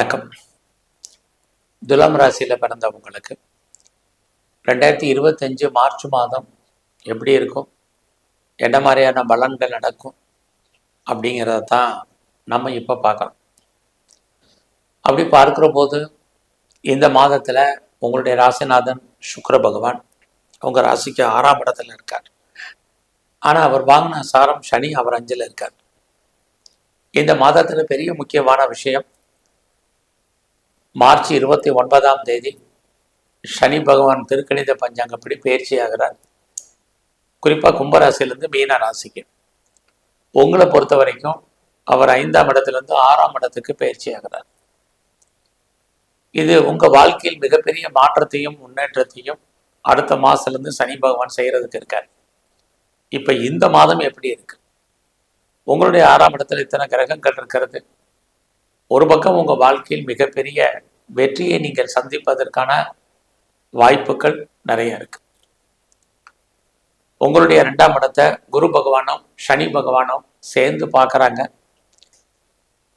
வணக்கம். துலாம் ராசியில் பிறந்தவங்களுக்கு ரெண்டாயிரத்தி இருபத்தஞ்சு மார்ச் மாதம் எப்படி இருக்கும்? என்ன மாதிரியான பலன்கள் நடக்கும்? அப்படிங்கிறத தான் நம்ம இப்போ பார்க்குறோம். அப்படி பார்க்குற போது இந்த மாதத்தில் உங்களுடைய ராசிநாதன் சுக்ர பகவான் உங்கள் ராசிக்கு ஆறாம் இடத்துல இருக்கார். ஆனால் அவர் வாங்கின சாரம் சனி அவர் அஞ்சில் இருக்கார். இந்த மாதத்தில் பெரிய முக்கியமான விஷயம் மார்ச் இருபத்தி ஒன்பதாம் தேதி சனி பகவான் திருக்கணித பஞ்சாங்கப்படி பயிற்சி ஆகிறார் குறிப்பாக கும்பராசிலேருந்து மீன ராசிக்கு. உங்களை பொறுத்த வரைக்கும் அவர் ஐந்தாம் இடத்துலேருந்து ஆறாம் இடத்துக்கு பயிற்சி ஆகிறார் இது உங்கள் வாழ்க்கையில் மிகப்பெரிய மாற்றத்தையும் முன்னேற்றத்தையும் அடுத்த மாதத்துலேருந்து சனி பகவான் செய்கிறதுக்கு இருக்கார். இப்போ இந்த மாதம் எப்படி இருக்கு? உங்களுடைய ஆறாம் இடத்துல இத்தனை கிரகங்கள் இருக்கிறது. ஒரு பக்கம் உங்கள் வாழ்க்கையில் மிகப்பெரிய வெற்றியை நீங்கள் சந்திப்பதற்கான வாய்ப்புகள் நிறைய இருக்கு. உங்களுடைய ரெண்டாம் இடத்தை குரு பகவானும் சனி பகவானும் சேர்ந்து பார்க்குறாங்க.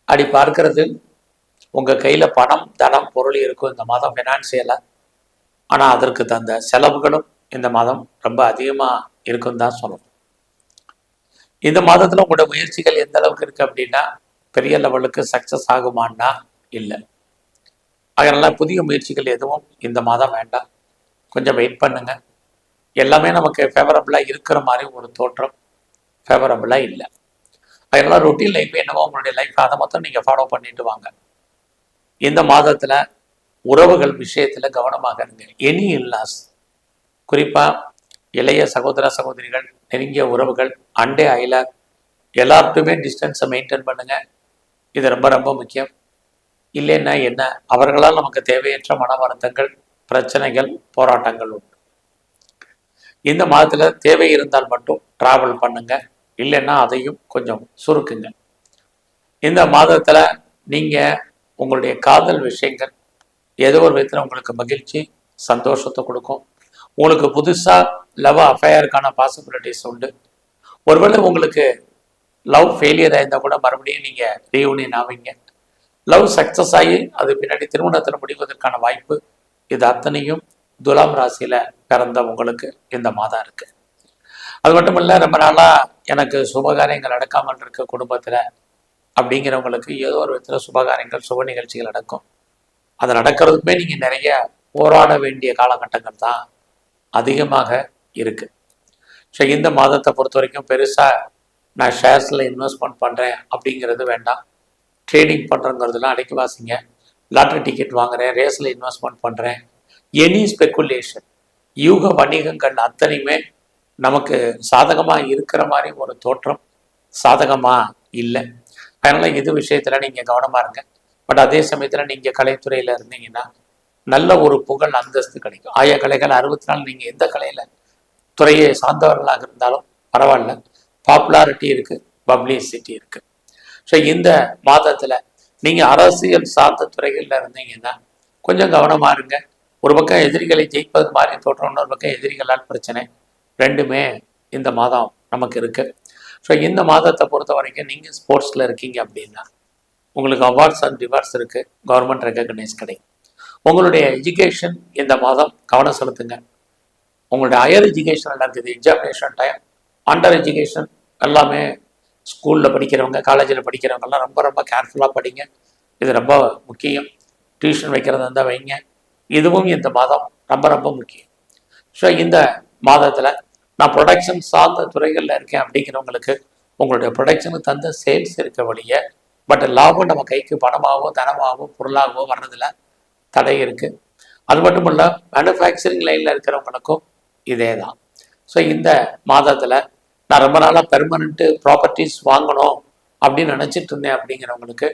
அப்படி பார்க்கறது உங்கள் கையில் பணம் தனம் பொருள் இருக்கும் இந்த மாதம் ஃபினான்சியலாக ஆனால் அதற்கு தந்த செலவுகளும் இந்த மாதம் ரொம்ப அதிகமாக இருக்குன்னு தான் சொல்லணும். இந்த மாதத்தில் உங்களோட முயற்சிகள் எந்த அளவுக்கு இருக்குது அப்படின்னா பெரிய லெவலுக்கு சக்ஸஸ் ஆகுமான்னா இல்லை. அதனால புதிய முயற்சிகள் எதுவும் இந்த மாதம் வேண்டாம். கொஞ்சம் வெயிட் பண்ணுங்க. எல்லாமே நமக்கு ஃபேவரபுளாக இருக்கிற மாதிரி ஒரு தோற்றம் ஃபேவரபுளாக இல்லை. அதனால ரொட்டீன் லைஃப் என்னவோ உங்களுடைய லைஃப் அதை மொத்தம் நீங்கள் ஃபாலோ பண்ணிட்டு வாங்க. இந்த மாதத்தில் உறவுகள் விஷயத்தில் கவனமாக இருங்க. எனி இல்லாஸ் குறிப்பாக இளைய சகோதர சகோதரிகள் நெருங்கிய உறவுகள் அண்டே அயலார் எல்லார்ட்டுமே டிஸ்டன்ஸை மெயின்டைன் பண்ணுங்க. இது ரொம்ப ரொம்ப முக்கியம். இல்லைன்னா என்ன? அவர்களால் நமக்கு தேவையற்ற மன வருத்தங்கள் பிரச்சனைகள் போராட்டங்கள் உண்டு. இந்த மாதத்தில் தேவை இருந்தால் மட்டும் டிராவல் பண்ணுங்க. இல்லைன்னா அதையும் கொஞ்சம் சுருக்குங்க. இந்த மாதத்தில் நீங்கள் உங்களுடைய காதல் விஷயங்கள் ஏதோ ஒரு விதத்தில் உங்களுக்கு மகிழ்ச்சி சந்தோஷத்தை கொடுக்கும். உங்களுக்கு புதுசாக லவ் அஃபையருக்கான பாசிபிலிட்டிஸ் உண்டு. ஒருவேளை உங்களுக்கு லவ் ஃபெயிலியர் ஆயிருந்தால் கூட மறுபடியும் நீங்கள் ரீயூனியன் ஆவீங்க. லவ் சக்ஸஸ் ஆகி அது பின்னாடி திருமணத்தில் முடிவதற்கான வாய்ப்பு இது அத்தனையும் துலாம் ராசியில் பிறந்த உங்களுக்கு இந்த மாதம் இருக்கு. அது மட்டும் இல்லை ரொம்ப நாளாக எனக்கு சுபகாரியங்கள் நடக்காமல் இருக்க குடும்பத்தில் அப்படிங்கிறவங்களுக்கு ஏதோ ஒரு விதத்தில் சுபகாரியங்கள் சுப நிகழ்ச்சிகள் நடக்கும். அது நடக்கிறதுக்குமே நீங்கள் நிறைய போராட வேண்டிய காலகட்டங்கள் தான் அதிகமாக இருக்கு. ஸோ இந்த மாதத்தை பொறுத்த வரைக்கும் பெருசாக நான் ஷேர்ஸில் இன்வெஸ்ட்மெண்ட் பண்ணுறேன் அப்படிங்கிறது வேண்டாம். ட்ரேடிங் பண்ணுறங்கிறதுலாம் அடைக்கி வாசிங்க. லாட்ரி டிக்கெட் வாங்குறேன் ரேஸில் இன்வெஸ்ட்மெண்ட் பண்ணுறேன் எனி ஸ்பெக்குலேஷன் யூக வணிகங்கள் அத்தனையுமே நமக்கு சாதகமாக இருக்கிற மாதிரி ஒரு தோற்றம் சாதகமாக இல்லை. அதனால் இது விஷயத்தில் நீங்கள் கவனமாக இருங்க. பட் அதே சமயத்தில் நீங்கள் கலைத்துறையில் இருந்தீங்கன்னா நல்ல ஒரு புகழ் அந்தஸ்து கிடைக்கும். ஆய கலைகள் அறுபத்தி நாள் நீங்கள் எந்த கலையில் துறையை சார்ந்தவர்களாக இருந்தாலும் பரவாயில்ல. பாப்புலாரிட்டி இருக்குது பப்ளிசிட்டி இருக்குது ஸோ இந்த மாதத்தில் நீங்கள் அரசியல் சார்ந்த துறைகளில் இருந்தீங்கன்னா கொஞ்சம் கவனமாக இருங்க. ஒரு பக்கம் எதிரிகளை ஜெயிப்பது மாதிரி தோற்றம் ஒரு பக்கம் எதிரிகளால் பிரச்சனை. ரெண்டுமே இந்த மாதம் நமக்கு இருக்குது ஸோ இந்த மாதத்தை பொறுத்த வரைக்கும் நீங்கள் ஸ்போர்ட்ஸில் இருக்கீங்க அப்படின்னா உங்களுக்கு அவார்ட்ஸ் அண்ட் ரிவார்ட்ஸ் இருக்குது கவர்மெண்ட் ரெக்கக்னைஸ் கிடைக்கும் உங்களுடைய எஜுகேஷன் இந்த மாதம் கவனம் செலுத்துங்க. உங்களுடைய ஹையர் எஜுகேஷன் எல்லாம் இருக்குது எக்ஸாமினேஷன் டைம் அண்டர் எஜுகேஷன் எல்லாமே ஸ்கூலில் படிக்கிறவங்க காலேஜில் படிக்கிறவங்கெல்லாம் ரொம்ப ரொம்ப கேர்ஃபுல்லாக படிங்க. இது ரொம்ப முக்கியம். டியூஷன் வைக்கிறதா இருந்தால் வைங்க. இதுவும் இந்த மாதம் ரொம்ப ரொம்ப முக்கியம். ஸோ இந்த மாதத்தில் நான் ப்ரொடக்ஷன் சார்ந்த துறைகளில் இருக்கேன் அப்படிங்கிறவங்களுக்கு உங்களுடைய ப்ரொடக்ஷனுக்கு தந்த சேல்ஸ் இருக்க வழிய பட் லாபம் நம்ம கைக்கு பணமாகவோ தனமாகவோ பொருளாகவோ வர்றதில் தடை இருக்குது அது மட்டும் இல்லை மேனுஃபேக்சரிங் லைனில் இருக்கிறவங்களுக்கும் இதே தான் ஸோ இந்த மாதத்தில் நான் ரொம்ப நாளாக பெர்மனண்ட்டு ப்ராப்பர்ட்டிஸ் வாங்கணும் அப்படின்னு நினச்சிட்டு இருந்தேன் அப்படிங்கிறவங்களுக்கு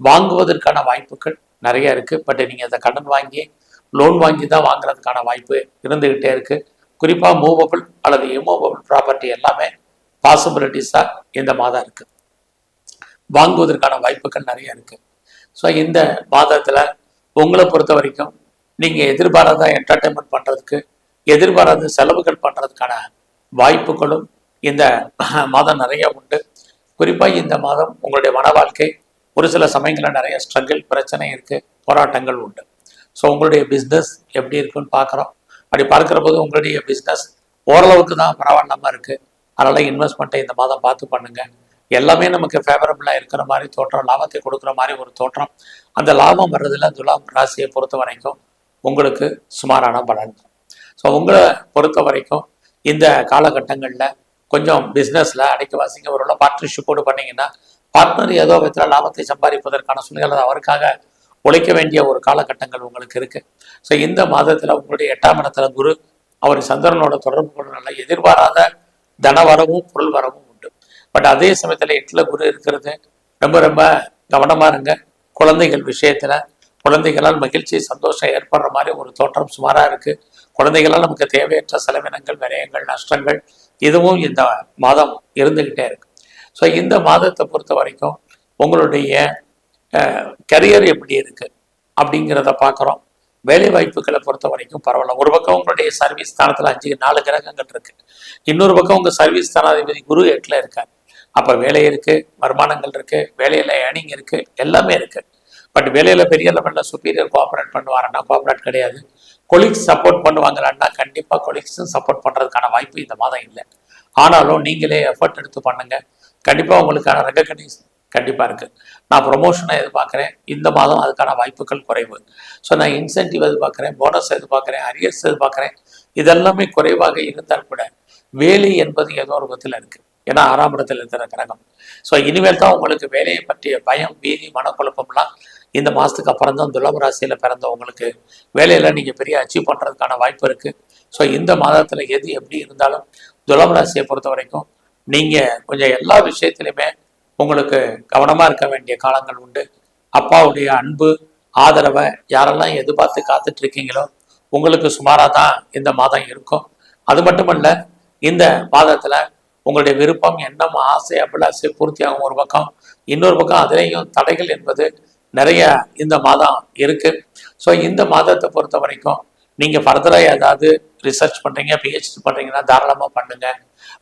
வாங்குவதற்கான வாய்ப்புகள் நிறைய இருக்குது பட் நீங்கள் அதை கடன் வாங்கி லோன் வாங்கி தான் வாங்குறதுக்கான வாய்ப்பு இருந்துக்கிட்டே இருக்குது குறிப்பாக மூவபிள் அல்லது இம்மூவபிள் ப்ராப்பர்ட்டி எல்லாமே பாசிபிலிட்டிஸாக இந்த மாதம் இருக்குது வாங்குவதற்கான வாய்ப்புகள் நிறைய இருக்குது ஸோ இந்த மாதத்தில் உங்களை பொறுத்த வரைக்கும் நீங்கள் எதிர்பாராத என்டர்டைன்மெண்ட் பண்ணுறதுக்கு எதிர்பாராத செலவுகள் பண்ணுறதுக்கான வாய்ப்புகளும் இந்த மாதம் நிறைய உண்டு. குறிப்பாக இந்த மாதம் உங்களுடைய மன வாழ்க்கை ஒரு சில சமயங்களில் நிறைய ஸ்ட்ரகிள் பிரச்சனை இருக்குது போராட்டங்கள் உண்டு. ஸோ உங்களுடைய பிஸ்னஸ் எப்படி இருக்குன்னு பார்க்குறோம். அப்படி பார்க்குற போது உங்களுடைய பிஸ்னஸ் ஓரளவுக்கு தான் பரவாயில்லாமல் இருக்குது அதனால் இன்வெஸ்ட்மெண்ட்டை இந்த மாதம் பார்த்து பண்ணுங்கள் எல்லாமே நமக்கு ஃபேவரபுளாக இருக்கிற மாதிரி தோற்றம் லாபத்தை கொடுக்குற மாதிரி ஒரு தோற்றம். அந்த லாபம் வர்றதில் துலாம் ராசியை பொறுத்த வரைக்கும் உங்களுக்கு சுமாரான பலன். ஸோ உங்களை பொறுத்த வரைக்கும் இந்த காலகட்டங்களில் கொஞ்சம் பிஸ்னஸில் அடைக்க வாசிங்க. ஒரு பார்ட்னர்ஷிப்போடு பண்ணீங்கன்னா பார்ட்னர் ஏதோ விதத்தில் லாபத்தை சம்பாதிப்பதற்கான சூழ்நிலை அவருக்காக உழைக்க வேண்டிய ஒரு காலகட்டங்கள் உங்களுக்கு இருக்குது ஸோ இந்த மாதத்தில் உங்களுடைய எட்டாம் இடத்துல குரு அவர் சந்திரனோட தொடர்பு கொள்ளனால எதிர்பாராத தன வரவும் பொருள் வரவும் உண்டு. பட் அதே சமயத்தில் எட்டில் குரு இருக்கிறது ரொம்ப ரொம்ப கவனமாக இருங்க. குழந்தைகள் விஷயத்தில் குழந்தைகளால் மகிழ்ச்சி சந்தோஷம் ஏற்படுற மாதிரி ஒரு தோற்றம் சுமாராக இருக்குது குழந்தைகளால் நமக்கு தேவையற்ற செலவினங்கள் விரயங்கள் நஷ்டங்கள் இதுவும் இந்த மாதம் இருந்துக்கிட்டே இருக்கு. ஸோ இந்த மாதத்தை பொறுத்த வரைக்கும் உங்களுடைய கரியர் எப்படி இருக்குது அப்படிங்கிறத பார்க்குறோம் வேலை வாய்ப்புகளை பொறுத்த வரைக்கும் பரவாயில்ல. ஒரு பக்கம் உங்களுடைய சர்வீஸ் ஸ்தானத்தில் அஞ்சு நாலு கிரகங்கள் இருக்கு. இன்னொரு பக்கம் உங்கள் சர்வீஸ் ஸ்தானாதிபதி குரு எட்டில் இருக்கார். அப்போ வேலை இருக்குது வருமானங்கள் இருக்குது வேலையில் ஏர்னிங் இருக்குது எல்லாமே இருக்குது பட் வேலையில் பெரிய லெவலில் சுப்பீரியர் கோஆப்ரேட் பண்ணுவாருன்னா கோஆப்ரேட் கிடையாது. கொலிக்ஸ் சப்போர்ட் பண்ணுவாங்களான்னா கண்டிப்பாக கொலிக்ஸும் சப்போர்ட் பண்ணுறதுக்கான வாய்ப்பு இந்த மாதம் இல்லை. ஆனாலும் நீங்களே எஃபர்ட் எடுத்து பண்ணுங்க. கண்டிப்பாக உங்களுக்கான ரெகக்னைஸ் கண்டிப்பாக இருக்குது நான் ப்ரொமோஷனை எதிர்பார்க்குறேன். இந்த மாதம் அதுக்கான வாய்ப்புகள் குறைவு. ஸோ நான் இன்சென்டிவ் எதிர்பார்க்குறேன். போனஸ் எதிர்பார்க்குறேன். அரியர்ஸ் எதிர்பார்க்குறேன். இதெல்லாமே குறைவாக இருந்தால் கூட வேலை என்பது ஏதோ ஒரு விதத்தில் இருக்குது ஏன்னா ஆறாம் இடத்தில் இருக்கிற கிரகம். ஸோ இனிமேல் தான் உங்களுக்கு வேலையை பற்றிய பயம் வீதி மனக்குழப்பம்லாம் இந்த மாதத்துக்கு அப்புறம் தான் துலாம் ராசியில் பிறந்தவங்களுக்கு வேலையில் நீங்கள் பெரிய அச்சீவ் பண்ணுறதுக்கான வாய்ப்பு இருக்குது ஸோ இந்த மாதத்தில் எது எப்படி இருந்தாலும் துலாம் ராசியை பொறுத்த வரைக்கும் நீங்கள் கொஞ்சம் எல்லா விஷயத்துலையுமே உங்களுக்கு கவனமாக இருக்க வேண்டிய காலங்கள் உண்டு. அப்பாவுடைய அன்பு ஆதரவை யாரெல்லாம் எதிர்பார்த்து காத்துட்டு இருக்கீங்களோ உங்களுக்கு சுமாராக தான் இந்த மாதம் இருக்கும். அது மட்டுமல்ல இந்த மாதத்தில் உங்களுடைய விருப்பம் எண்ணம் ஆசை அபிலாசை பூர்த்தியாகும் ஒரு பக்கம் இன்னொரு பக்கம் அதுலேயும் தடைகள் என்பது நிறைய இந்த மாதம் இருக்கு. ஸோ இந்த மாதத்தை பொறுத்த வரைக்கும் நீங்கள் ஃபர்தராக ஏதாவது ரிசர்ச் பண்ணுறீங்க பிஹெச்டி பண்ணுறீங்கன்னா தாராளமாக பண்ணுங்க.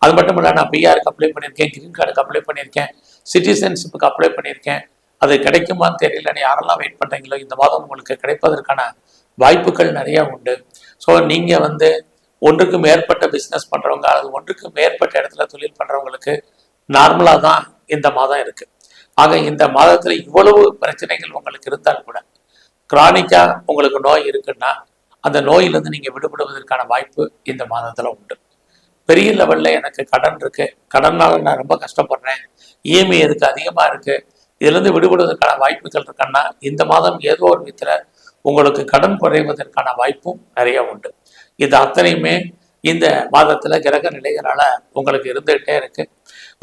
அது மட்டும் இல்லை நான் பிஆருக்கு அப்ளை பண்ணியிருக்கேன் கிரீன் கார்டுக்கு அப்ளை பண்ணியிருக்கேன் சிட்டிசன்ஷிப்புக்கு அப்ளை பண்ணியிருக்கேன். அது கிடைக்குமான்னு தெரியலன்னு யாரெல்லாம் வெயிட் பண்ணுறீங்களோ இந்த மாதம் உங்களுக்கு கிடைப்பதற்கான வாய்ப்புகள் நிறைய உண்டு. ஸோ நீங்கள் வந்து ஒன்றுக்கு மேற்பட்ட பிஸ்னஸ் பண்ணுறவங்க அல்லது ஒன்றுக்கு மேற்பட்ட இடத்துல தொழில் பண்ணுறவங்களுக்கு நார்மலாக தான் இந்த மாதம் இருக்குது ஆக இந்த மாதத்தில் இவ்வளவு பிரச்சனைகள் உங்களுக்கு இருந்தால் கூட கிரானிக்காக உங்களுக்கு நோய் இருக்குன்னா அந்த நோயிலிருந்து நீங்கள் விடுபடுவதற்கான வாய்ப்பு இந்த மாதத்தில் உண்டு. பெரிய லெவலில் எனக்கு கடன் இருக்கு. கடனால் நான் ரொம்ப கஷ்டப்படுறேன். இஎம்ஐ எதுக்கு அதிகமாக இருக்கு. இதுலேருந்து விடுபடுவதற்கான வாய்ப்புகள் இருக்குன்னா இந்த மாதம் ஏதோ ஒரு விதத்தில் உங்களுக்கு கடன் குறைவதற்கான வாய்ப்பும் நிறைய உண்டு. இது அத்தனையுமே இந்த மாதத்தில் கிரக நிலைகளால் உங்களுக்கு இருந்துகிட்டே இருக்கு.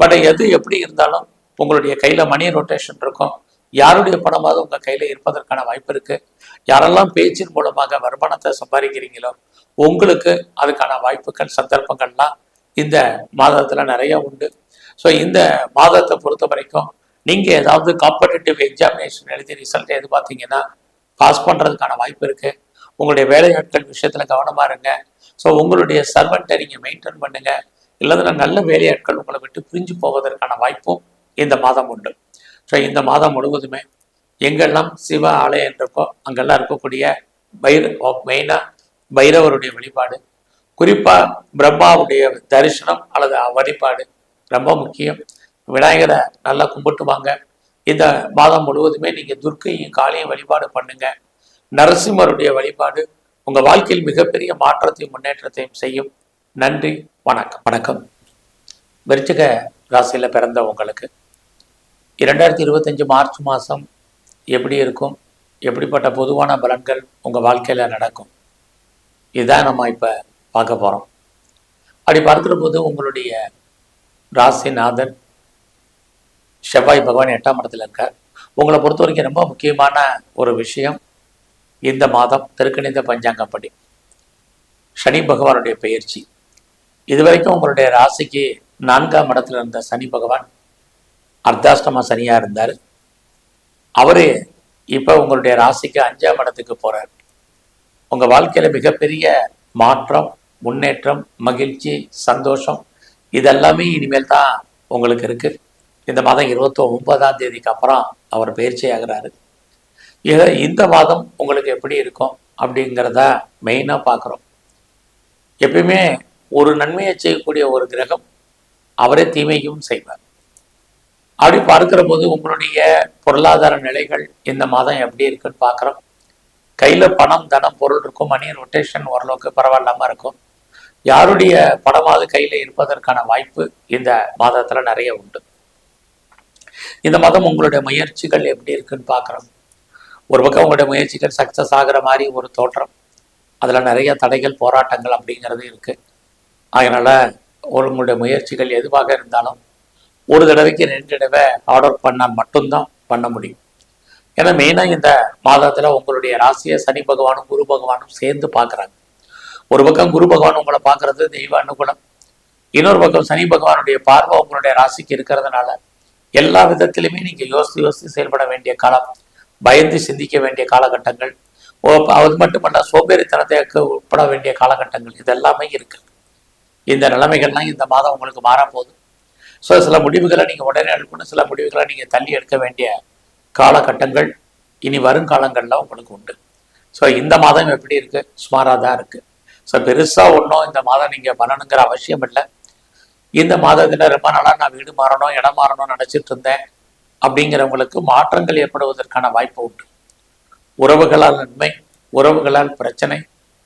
பட் எது எப்படி இருந்தாலும் உங்களுடைய கையில் மணி ரொட்டேஷன் இருக்கும். யாருடைய பணமாவது உங்கள் கையில் இருப்பதற்கான வாய்ப்பு இருக்குது யாரெல்லாம் பேச்சின் மூலமாக வருமானத்தை சம்பாதிக்கிறீங்களோ உங்களுக்கு அதுக்கான வாய்ப்புகள் சந்தர்ப்பங்கள்லாம் இந்த மாதத்தில் நிறைய உண்டு. ஸோ இந்த மாதத்தை பொறுத்த வரைக்கும் நீங்கள் ஏதாவது காம்படிட்டிவ் எக்ஸாமினேஷன் எழுதி ரிசல்ட் எதிர்பார்த்தீங்கன்னா பாஸ் பண்ணுறதுக்கான வாய்ப்பு இருக்குது உங்களுடைய வேலையாட்கள் விஷயத்தில் கவனமாக இருங்க. ஸோ உங்களுடைய சர்வெண்ட்டை நீங்கள் மெயின்டைன் பண்ணுங்கள் இல்லைன்னா நல்ல வேலையாட்கள் உங்களை விட்டு பிரிஞ்சு போவதற்கான வாய்ப்பும் இந்த மாதம் உண்டு. ஸோ இந்த மாதம் முழுவதுமே எங்கெல்லாம் சிவ ஆலயம் இருக்கோ அங்கெல்லாம் இருக்கக்கூடிய பைர மெயினாக பைரவருடைய வழிபாடு குறிப்பாக பிரம்மாவுடைய தரிசனம் அல்லது வழிபாடு ரொம்ப முக்கியம். விநாயகரை நல்லா கும்பிட்டு வாங்க இந்த மாதம் முழுவதுமே நீங்கள் துர்க்கையும் காளியும் வழிபாடு பண்ணுங்க. நரசிம்மருடைய வழிபாடு உங்கள் வாழ்க்கையில் மிகப்பெரிய மாற்றத்தையும் முன்னேற்றத்தையும் செய்யும். நன்றி வணக்கம். வணக்கம். விருச்சிக ராசியில் பிறந்த உங்களுக்கு இரண்டாயிரத்தி இருபத்தஞ்சு மார்ச் மாதம் எப்படி இருக்கும்? எப்படிப்பட்ட பொதுவான பலன்கள் உங்கள் வாழ்க்கையில் நடக்கும்? இதுதான் நம்ம இப்போ பார்க்க போகிறோம் அப்படி பார்க்குற போது உங்களுடைய ராசிநாதன் செவ்வாய் பகவான் எட்டாம் இடத்துல இருக்கார். உங்களை பொறுத்த வரைக்கும் ரொம்ப முக்கியமான ஒரு விஷயம் இந்த மாதம் திருக்கணித பஞ்சாங்கப்படி. சனி பகவானுடைய பயிற்சி இதுவரைக்கும் உங்களுடைய ராசிக்கு நான்காம் இடத்துல இருந்த சனி பகவான் அர்த்தாஷ்டம சனியாக இருந்தார். அவரு இப்போ உங்களுடைய ராசிக்கு அஞ்சாம் இடத்துக்கு போகிறார் உங்கள் வாழ்க்கையில் மிகப்பெரிய மாற்றம் முன்னேற்றம் மகிழ்ச்சி சந்தோஷம் இதெல்லாமே இனிமேல் தான் உங்களுக்கு இருக்குது இந்த மாதம் இருபத்தி ஒன்பதாம் தேதிக்கு அப்புறம் அவர் பயிற்சி ஆகிறாரு. இந்த மாதம் உங்களுக்கு எப்படி இருக்கும் அப்படிங்கிறத மெயினாக பார்க்குறோம் எப்பயுமே ஒரு நன்மையை செய்யக்கூடிய ஒரு கிரகம் அவரே தீமையும் செய்வார். அப்படி பார்க்கிற போது உங்களுடைய பொருளாதார நிலைகள் இந்த மாதம் எப்படி இருக்குன்னு பார்க்குறோம். கையில் பணம் தனம் பொருள் இருக்கும். மணி ரொட்டேஷன் ஓரளவுக்கு பரவாயில்லாம இருக்கும். யாருடைய பணமாவது கையில் இருப்பதற்கான வாய்ப்பு இந்த மாதத்தில் நிறைய உண்டு. இந்த மாதம் உங்களுடைய முயற்சிகள் எப்படி இருக்குன்னு பார்க்குறோம். ஒரு பக்கம் உங்களுடைய முயற்சிகள் சக்ஸஸ் ஆகிற மாதிரி ஒரு தோற்றம். அதில் நிறைய தடைகள் போராட்டங்கள் அப்படிங்கிறது இருக்குது அதனால் உங்களுடைய முயற்சிகள் எதுவாக இருந்தாலும் ஒரு தடவைக்கு ரெண்டு தடவை ஆர்டர் பண்ணால் மட்டும்தான் பண்ண முடியும். ஏன்னா மெயினாக இந்த மாதத்தில் உங்களுடைய ராசியை சனி பகவானும் குரு பகவானும் சேர்ந்து பார்க்குறாங்க. ஒரு பக்கம் குரு பகவான் உங்களை பார்க்குறது தெய்வ அனுகூலம். இன்னொரு பக்கம் சனி பகவானுடைய பார்வை உங்களுடைய ராசிக்கு இருக்கிறதுனால எல்லா விதத்திலுமே நீங்கள் யோசித்து யோசித்து செயல்பட வேண்டிய காலம் பயந்து சிந்திக்க வேண்டிய காலகட்டங்கள் ஓ அது மட்டுமல்ல சோம்பேறித்தனத்தை உட்பட வேண்டிய காலகட்டங்கள் இதெல்லாமே இருக்கு. இந்த நிலைமைகள்லாம் இந்த மாதம் உங்களுக்கு மாறப்போகுது. ஸோ சில முடிவுகளை நீங்கள் உடனே எடுக்கணும். சில முடிவுகளை நீங்கள் தள்ளி எடுக்க வேண்டிய காலகட்டங்கள் இனி வருங்காலங்களில் உங்களுக்கு உண்டு. ஸோ இந்த மாதம் எப்படி இருக்குது சுமாராக தான் இருக்குது ஸோ பெருசாக ஒன்றும் இந்த மாதம் நீங்கள் பண்ணணுங்கிற அவசியம் இல்லை. இந்த மாதத்தில் ரொம்ப நாளாக நான் வீடு மாறணும் இடம் மாறணும்னு நினச்சிட்டு இருந்தேன். அப்படிங்கிறவங்களுக்கு மாற்றங்கள் ஏற்படுவதற்கான வாய்ப்பு உண்டு. உறவுகளால் நன்மை உறவுகளால் பிரச்சனை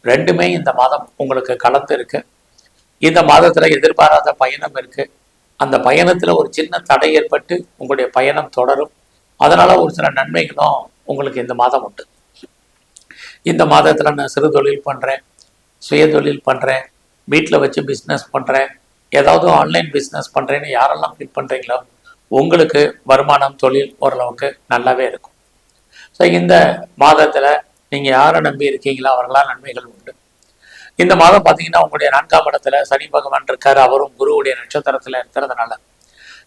ரெண்டுமே இந்த மாதம் உங்களுக்கு கலந்து இருக்கு. இந்த மாதத்தில் எதிர்பாராத பயணம் இருக்குது அந்த பயணத்தில் ஒரு சின்ன தடை ஏற்பட்டு உங்களுடைய பயணம் தொடரும். அதனால் ஒரு சில நன்மைகளும் உங்களுக்கு இந்த மாதம் உண்டு. இந்த மாதத்தில் நான் சிறு தொழில் பண்ணுறேன் சுய தொழில் வீட்டில் வச்சு பிஸ்னஸ் பண்ணுறேன் ஏதாவது ஆன்லைன் பிஸ்னஸ் பண்ணுறேன்னு யாரெல்லாம் ஃபீல் பண்ணுறீங்களோ உங்களுக்கு வருமானம் தொழில் ஓரளவுக்கு நல்லாவே இருக்கும். ஸோ இந்த மாதத்தில் நீங்கள் யாரை நம்பி இருக்கீங்களோ அவர்களால் நன்மைகள் உண்டு. இந்த மாதம் பார்த்தீங்கன்னா உங்களுடைய நான்காம் இடத்துல சனி பகவான் இருக்காரு. அவரும் குருவுடைய நட்சத்திரத்தில் இருக்கிறதுனால.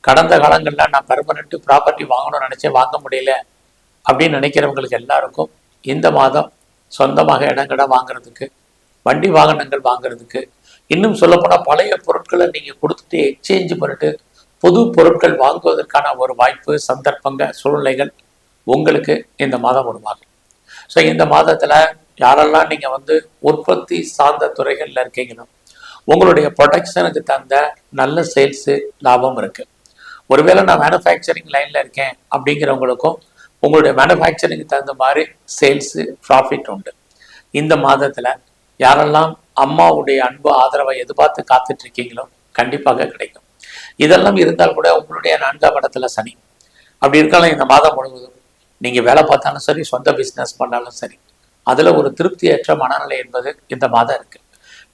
கடந்த காலங்களில் நான் பெர்மனண்ட் ப்ராப்பர்ட்டி வாங்கணும்னு நினச்சேன். வாங்க முடியல அப்படின்னு நினைக்கிறவங்களுக்கு எல்லாருக்கும் இந்த மாதம் சொந்தமாக இடங்கட வாங்குறதுக்கு வண்டி வாகனங்கள் வாங்குறதுக்கு இன்னும் சொல்லப்போனால் பழைய பொருட்களை நீங்கள் கொடுத்துட்டு எக்ஸ்சேஞ்ச் பண்ணிட்டு புது பொருட்கள் வாங்குவதற்கான ஒரு வாய்ப்பு சந்தர்ப்பங்க சூழ்நிலைகள் உங்களுக்கு இந்த மாதம் உருவாகும். ஸோ இந்த மாதத்தில் யாரெல்லாம் நீங்கள் வந்து உற்பத்தி சார்ந்த துறைகளில் இருக்கீங்களோ உங்களுடைய ப்ரொடக்ஷனுக்கு தந்த நல்ல சேல்ஸு லாபம் இருக்குது ஒருவேளை நான் மேனுஃபேக்சரிங் லைனில் இருக்கேன் அப்படிங்கிறவங்களுக்கும் உங்களுடைய மேனுஃபேக்சரிங்க்கு தகுந்த மாதிரி சேல்ஸு ப்ராஃபிட் உண்டு. இந்த மாதத்தில் யாரெல்லாம் அம்மாவுடைய அன்பு ஆதரவை எதிர்பார்த்து காத்துட்டு இருக்கீங்களோ கண்டிப்பாக கிடைக்கும். இதெல்லாம் இருந்தால் கூட உங்களுடைய நான்காம் இடத்துல சனி. அப்படி இருக்கலாம் இந்த மாதம் முழுவதும் நீங்கள் வேலை பார்த்தாலும் சரி சொந்த பிஸ்னஸ் பண்ணாலும் சரி அதில் ஒரு திருப்தியற்ற மனநிலை என்பது இந்த மாதம் இருக்குது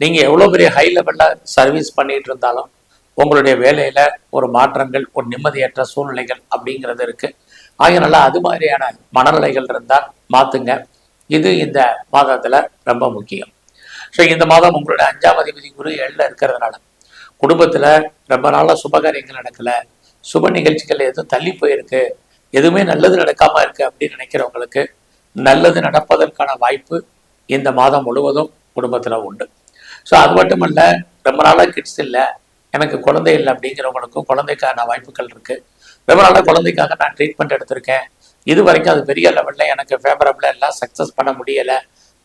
நீங்கள் எவ்வளோ பெரிய ஹை லெவலில் சர்வீஸ் பண்ணிகிட்டு இருந்தாலும் உங்களுடைய வேலையில் ஒரு மாற்றங்கள் ஒரு நிம்மதியற்ற சூழ்நிலைகள் அப்படிங்கிறது இருக்குது ஆகையனால அது மாதிரியான மனநிலைகள் இருந்தால் மாத்துங்க. இது இந்த மாதத்தில் ரொம்ப முக்கியம். ஸோ இந்த மாதம் உங்களுடைய அஞ்சாம் அதிபதி குரு ஏழில் இருக்கிறதுனால குடும்பத்தில் ரொம்ப நாளாக சுபகாரியங்கள் நடக்கல சுப நிகழ்ச்சிகள் எதுவும் தள்ளி போயிருக்கு எதுவுமே நல்லது நடக்காமல் இருக்குது அப்படின்னு நினைக்கிறவங்களுக்கு நல்லது நடப்பதற்கான வாய்ப்பு இந்த மாதம் முழுவதும் குடும்பத்துல உண்டு. ஸோ அது மட்டும் இல்ல ரொம்ப நாளாக கிட்ஸ் இல்லை எனக்கு குழந்தை இல்லை அப்படிங்கிறவங்களுக்கும் குழந்தைக்கான வாய்ப்புகள் இருக்கு. ரொம்ப நாளாக குழந்தைக்காக நான் ட்ரீட்மெண்ட் எடுத்திருக்கேன். இது வரைக்கும் அது பெரிய லெவல்ல எனக்கு ஃபேவரபிளாக எல்லாம் சக்சஸ் பண்ண முடியல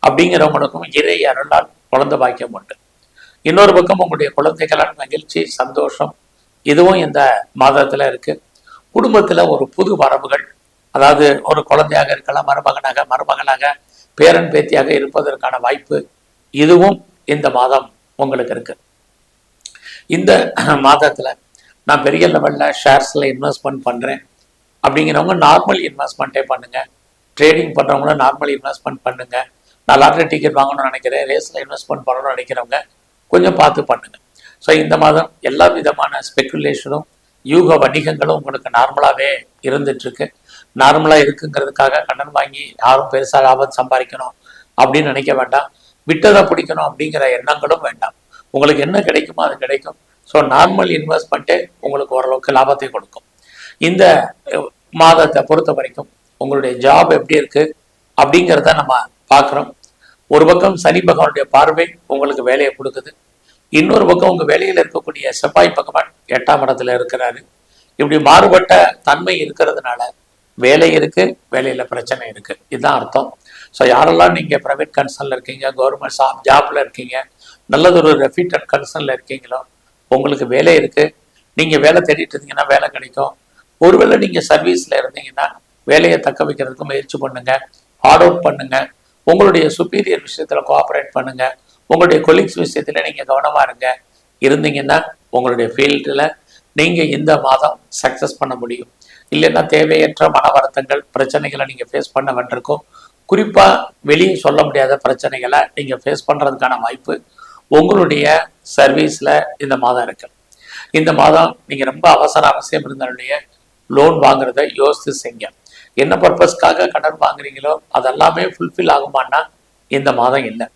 அப்படிங்கிறவங்களுக்கும் இறை அருளால் குழந்தை பாக்கியம் உண்டு. இன்னொரு பக்கம் உங்களுடைய குழந்தைகளால் மகிழ்ச்சி சந்தோஷம் இதுவும் இந்த மாதத்துல இருக்கு. குடும்பத்துல ஒரு புது வரவுகள் அதாவது ஒரு குழந்தையாக இருக்கலாம் மருமகனாக மருமகனாக பேரன் பேத்தியாக இருப்பதற்கான வாய்ப்பு இதுவும் இந்த மாதம் உங்களுக்கு இருக்கு. இந்த மாதத்துல நான் பெரிய லெவல்ல ஷேர்ஸ்ல இன்வெஸ்ட்மெண்ட் பண்றேன். அப்படிங்கிறவங்க நார்மல் இன்வெஸ்ட்மெண்ட்டே பண்ணுங்க. ட்ரேடிங் பண்ணுறவங்களும் நார்மல் இன்வெஸ்ட்மெண்ட் பண்ணுங்க. நான் லாட்ரி டிக்கெட் வாங்கணும்னு நினைக்கிறேன். ரேஸ்ல இன்வெஸ்ட்மெண்ட் பண்ணணும்னு நினைக்கிறவங்க கொஞ்சம் பார்த்து பண்ணுங்க. ஸோ இந்த மாதம் எல்லா விதமான ஸ்பெக்குலேஷனும் யூக வணிகங்களும் உங்களுக்கு நார்மலாகவே இருந்துட்டுருக்கு நார்மலாக இருக்குங்கிறதுக்காக கடன் வாங்கி யாரும் பெருசாக லாபம் சம்பாதிக்கணும் அப்படின்னு நினைக்க வேண்டாம். விட்டதை பிடிக்கணும் அப்படிங்கிற எண்ணங்களும் வேண்டாம். உங்களுக்கு என்ன கிடைக்குமோ அது கிடைக்கும். ஸோ நார்மல் இன்வெஸ்ட்மெண்ட்டே உங்களுக்கு ஓரளவுக்கு லாபத்தை கொடுக்கும். இந்த மாதத்தை பொறுத்த வரைக்கும் உங்களுடைய ஜாப் எப்படி இருக்கு அப்படிங்கிறத நம்ம பார்க்குறோம். ஒரு பக்கம் சனி பகவானுடைய பார்வை உங்களுக்கு வேலையை கொடுக்குது. இன்னொரு பக்கம் உங்கள் வேலையில் இருக்கக்கூடிய செவ்வாய் பகவான் எட்டாம் இடத்துல இருக்கிறாரு. இப்படி மாறுபட்ட தன்மை இருக்கிறதுனால வேலை இருக்கு வேலையில பிரச்சனை இருக்கு. இதுதான் அர்த்தம். ஸோ யாரெல்லாம் நீங்க பிரைவேட் கன்சர்ன்ல இருக்கீங்க கவர்மெண்ட் ஜாப் ஜாப்ல இருக்கீங்க நல்லதொரு ரெஃபீட்டட் கன்சர்ன்ல இருக்கீங்களோ உங்களுக்கு வேலை இருக்கு. நீங்க வேலை தேடிட்டு இருந்தீங்கன்னா வேலை கிடைக்கும். ஒருவேளை நீங்க சர்வீஸ்ல இருந்தீங்கன்னா வேலையை தக்க வைக்கிறதுக்கு முயற்சி பண்ணுங்க ஹார்ட் அவுட் பண்ணுங்க. உங்களுடைய சுப்பீரியர் விஷயத்துல கோஆப்ரேட் பண்ணுங்க. உங்களுடைய கொலீக்ஸ் விஷயத்துல நீங்க கவனமா இருங்க. இருந்தீங்கன்னா உங்களுடைய ஃபீல்டில் நீங்கள் இந்த மாதம் சக்ஸஸ் பண்ண முடியும். இல்லைன்னா தேவையற்ற மன வருத்தங்கள் பிரச்சனைகளை நீங்க ஃபேஸ் பண்ண வேண்டியிருக்கும். குறிப்பா வெளியே சொல்ல முடியாத பிரச்சனைகளை நீங்க ஃபேஸ் பண்றதுக்கான வாய்ப்பு உங்களுடைய சர்வீஸ்ல இந்த மாதம் இருக்கு. இந்த மாதம் நீங்க ரொம்ப அவசர அவசியம் இருந்தாலுடைய லோன் வாங்குறத யோசித்து செய்ய என்ன பர்பஸ்க்காக கடன் வாங்குறீங்களோ அதெல்லாமே ஃபுல்ஃபில் ஆகுமான்னா இந்த மாதம் இல்லை.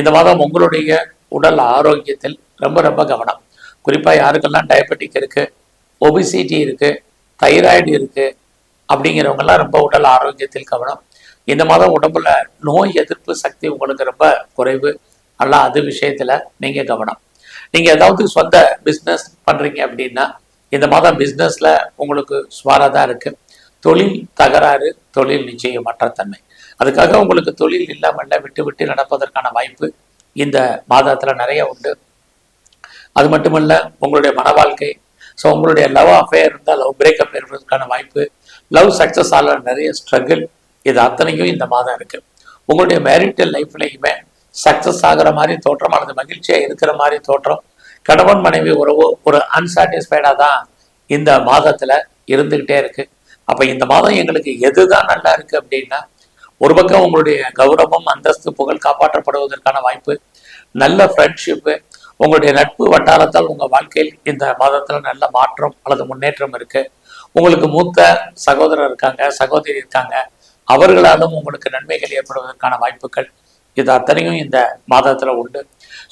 இந்த மாதம் உங்களுடைய உடல் ஆரோக்கியத்தில் ரொம்ப ரொம்ப கவனம். குறிப்பாக யாருக்கெல்லாம் டயபெட்டிக் இருக்கு ஒபிசிட்டி இருக்கு தைராய்டு இருக்கு அப்படிங்கிறவங்கெல்லாம் ரொம்ப உடல் ஆரோக்கியத்தில் கவனம். இந்த மாதம் உடம்புல நோய் எதிர்ப்பு சக்தி உங்களுக்கு ரொம்ப குறைவு. நல்லா அது விஷயத்துல நீங்க கவனம். நீங்க ஏதாவது சொந்த பிஸ்னஸ் பண்றீங்க அப்படின்னா இந்த மாதம் பிஸ்னஸ்ல உங்களுக்கு சுமாராக தான் இருக்கு. தொழில் தகராறு தொழில் நிச்சயமற்ற தன்மை. அதுக்காக உங்களுக்கு தொழில் இல்லாமல் விட்டு விட்டு நடப்பதற்கான வாய்ப்பு இந்த மாதத்துல நிறைய உண்டு. அது மட்டுமல்ல உங்களுடைய மன வாழ்க்கை ஸோ உங்களுடைய லவ் அஃபேர் இருந்தால் லவ் பிரேக்கப் ஏற்படுவதற்கான வாய்ப்பு லவ் சக்ஸஸ் ஆல நிறைய ஸ்ட்ரகிள் இது அத்தனையும் இந்த மாதம் இருக்கு. உங்களுடைய மேரிட்டல் லைஃப்லையுமே சக்ஸஸ் ஆகிற மாதிரி தோற்றம் அல்லது மகிழ்ச்சியாக இருக்கிற மாதிரி தோற்றம் கணவன் மனைவி உறவு ஒரு அன்சாட்டிஸ்ஃபைடாக தான் இந்த மாதத்தில் இருந்துக்கிட்டே இருக்கு. அப்போ இந்த மாதம் எங்களுக்கு எதுதான் நல்லா இருக்கு அப்படின்னா ஒரு பக்கம் உங்களுடைய கௌரவம் அந்தஸ்து புகழ் காப்பாற்றப்படுவதற்கான வாய்ப்பு நல்ல ஃப்ரெண்ட்ஷிப்பு உங்களுடைய நட்பு வட்டாரத்தால் உங்கள் வாழ்க்கையில் இந்த மாதத்தில் நல்ல மாற்றம் அல்லது முன்னேற்றம் இருக்குது உங்களுக்கு மூத்த சகோதரர் இருக்காங்க சகோதரி இருக்காங்க. அவர்களாலும் உங்களுக்கு நன்மைகள் ஏற்படுவதற்கான வாய்ப்புகள் இது அத்தனையும் இந்த மாதத்தில் உண்டு.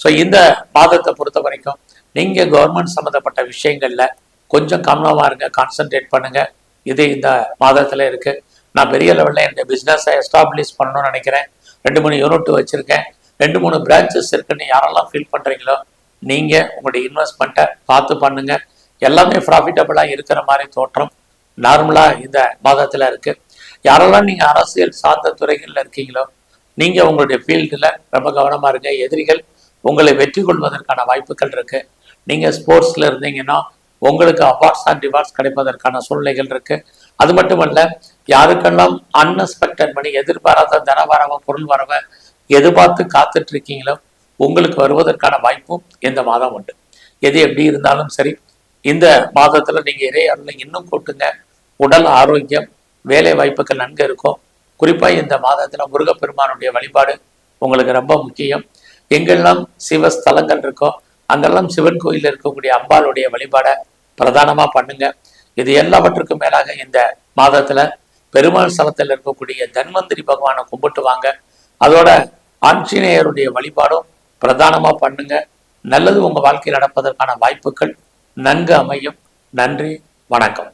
ஸோ இந்த மாதத்தை பொறுத்த வரைக்கும் நீங்கள் கவர்மெண்ட் சம்மந்தப்பட்ட விஷயங்களில் கொஞ்சம் கவனமாக இருங்க கான்சென்ட்ரேட் பண்ணுங்கள் இது இந்த மாதத்தில் இருக்குது நான் பெரிய லெவலில் என்னுடைய பிஸ்னஸை எஸ்டாப்ளிஷ் பண்ணணும்னு நினைக்கிறேன். ரெண்டு மூணு யூனிட் வச்சுருக்கேன். ரெண்டு மூணு பிரான்ச்சஸ் இருக்குன்னு யாரெல்லாம் ஃபீல் பண்ணுறீங்களோ நீங்க உங்களுடைய இன்வெஸ்ட்மெண்ட்டை பார்த்து பண்ணுங்க. எல்லாமே ப்ராஃபிட்டபிளா இருக்கிற மாதிரி தோற்றம் நார்மலாக இந்த மாதத்தில் இருக்கு. யாரெல்லாம் நீங்கள் அரசியல் சார்ந்த துறைகளில் இருக்கீங்களோ நீங்கள் உங்களுடைய ஃபீல்டில் ரொம்ப கவனமாக இருங்க. எதிரிகள் உங்களை வெற்றி கொள்வதற்கான வாய்ப்புகள் இருக்கு. நீங்கள் ஸ்போர்ட்ஸில் இருந்தீங்கன்னா உங்களுக்கு அவார்ட்ஸ் அண்ட் ரிவார்ட்ஸ் கிடைப்பதற்கான சூழ்நிலைகள் இருக்கு. அது மட்டுமல்ல யாருக்கெல்லாம் அன்எக்ஸ்பெக்டட் மணி எதிர்பாராத தனவரவ பொருள் வரவை எதிர்பார்த்து காத்துட்டு இருக்கீங்களோ உங்களுக்கு வருவதற்கான வாய்ப்பும் இந்த மாதம் உண்டு. எது எப்படி இருந்தாலும் சரி இந்த மாதத்துல நீங்க இறை அருளை இன்னும் கூட்டுங்க. உடல் ஆரோக்கியம் வேலை வாய்ப்புகள் நன்கு இருக்கும். குறிப்பாக இந்த மாதத்துல முருகப்பெருமானுடைய வழிபாடு உங்களுக்கு ரொம்ப முக்கியம். எங்கெல்லாம் சிவஸ்தலங்கள் இருக்கோ அங்கெல்லாம் சிவன் கோயில் இருக்கக்கூடிய அம்பாளுடைய வழிபாடை பிரதானமா பண்ணுங்க. இது எல்லாவற்றுக்கும் மேலாக இந்த மாதத்துல பெருமாள் ஸ்தலத்தில் இருக்கக்கூடிய தன்வந்திரி பகவானை கும்பிட்டு வாங்க. அதோட ஆஞ்சநேயருடைய வழிபாடும் பிரதானமா பண்ணுங்க. நல்லது உங்க வாழ்க்கையில் நடப்பதற்கான வாய்ப்புகள் நன்கு அமையும். நன்றி வணக்கம்.